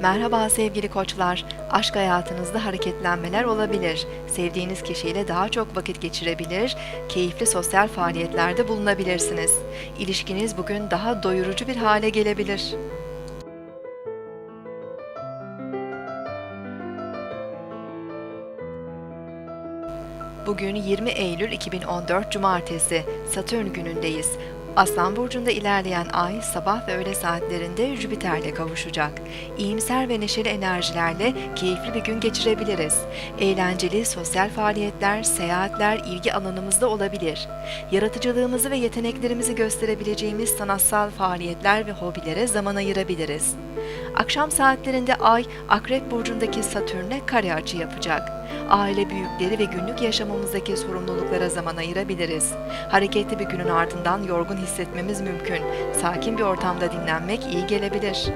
Merhaba sevgili koçlar. Aşk hayatınızda hareketlenmeler olabilir. Sevdiğiniz kişiyle daha çok vakit geçirebilir, keyifli sosyal faaliyetlerde bulunabilirsiniz. İlişkiniz bugün daha doyurucu bir hale gelebilir. Bugün 20 Eylül 2014 Cumartesi, Satürn günündeyiz. Aslan burcunda ilerleyen ay sabah ve öğle saatlerinde Jüpiter'le kavuşacak. İyimser ve neşeli enerjilerle keyifli bir gün geçirebiliriz. Eğlenceli sosyal faaliyetler, seyahatler ilgi alanımızda olabilir. Yaratıcılığımızı ve yeteneklerimizi gösterebileceğimiz sanatsal faaliyetler ve hobilere zaman ayırabiliriz. Akşam saatlerinde Ay, Akrep Burcu'ndaki Satürn'e kare açı yapacak. Aile büyükleri ve günlük yaşamımızdaki sorumluluklara zaman ayırabiliriz. Hareketli bir günün ardından yorgun hissetmemiz mümkün. Sakin bir ortamda dinlenmek iyi gelebilir.